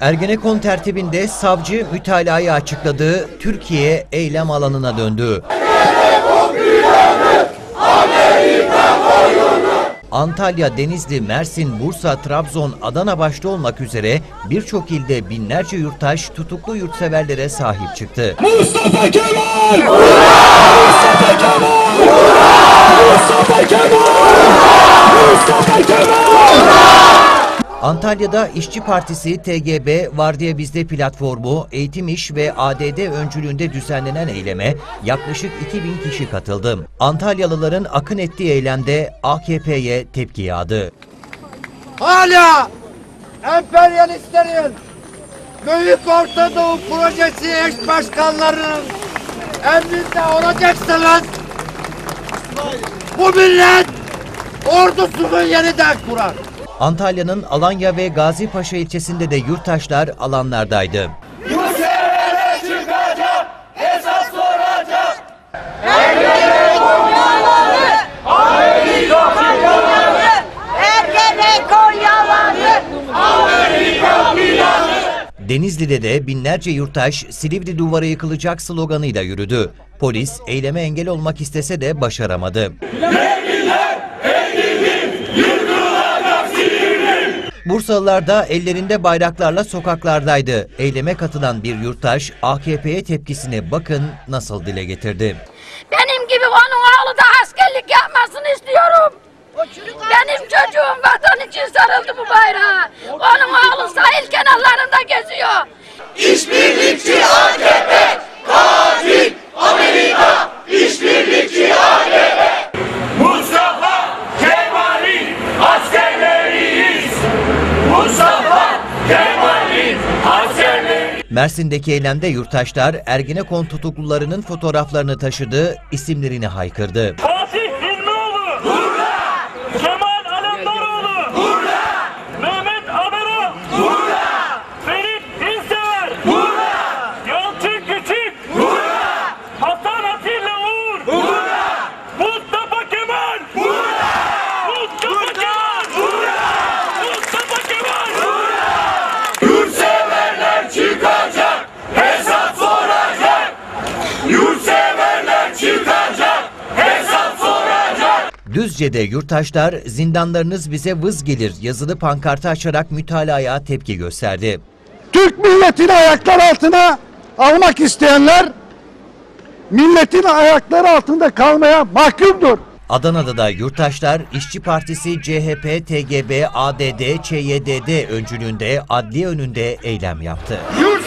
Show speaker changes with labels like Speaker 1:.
Speaker 1: Ergenekon tertibinde savcı mütalayı açıkladığı Türkiye eylem alanına döndü. Antalya, Denizli, Mersin, Bursa, Trabzon, Adana başta olmak üzere birçok ilde binlerce yurttaş tutuklu yurtseverlere sahip çıktı.
Speaker 2: Mustafa Kemal! Mustafa Kemal! Mustafa Kemal! Mustafa Kemal!
Speaker 1: Antalya'da İşçi Partisi, TGB, Vardiya Bizde platformu, Eğitim İş ve ADD öncülüğünde düzenlenen eyleme yaklaşık 2000 kişi katıldı. Antalyalıların akın ettiği eylemde AKP'ye tepki yağdı.
Speaker 3: Hala emperyalistlerin Büyük Orta Doğu Projesi eş başkanlarının emrinde olacaksınız. Bu millet ordusunu yeniden kurar.
Speaker 1: Antalya'nın Alanya ve Gazi Paşa ilçesinde de yurttaşlar alanlardaydı. Denizli'de de binlerce yurttaş Silivri duvarı yıkılacak sloganıyla yürüdü. Polis eyleme engel olmak istese de başaramadı. Bursalılar da ellerinde bayraklarla sokaklardaydı. Eyleme katılan bir yurttaş AKP'ye tepkisini bakın nasıl dile getirdi.
Speaker 4: Benim gibi onun oğlu da askerlik yapmasını istiyorum. Benim çocuğum vatan için sarıldı bu bayrağa. Onun oğlu sahil kenarlarında geziyor.
Speaker 2: Mustafa
Speaker 1: Mersin'deki eylemde yurttaşlar Ergenekon tutuklularının fotoğraflarını taşıdı, isimlerini haykırdı.
Speaker 5: Fatih
Speaker 1: Düzce'de yurttaşlar zindanlarınız bize vız gelir yazılı pankartı açarak mütalaya tepki gösterdi.
Speaker 6: Türk milletini ayaklar altına almak isteyenler milletin ayakları altında kalmaya mahkumdur.
Speaker 1: Adana'da da yurttaşlar İşçi Partisi, CHP, TGB, ADD, ÇYDD öncülüğünde adliye önünde eylem yaptı.
Speaker 3: Yurt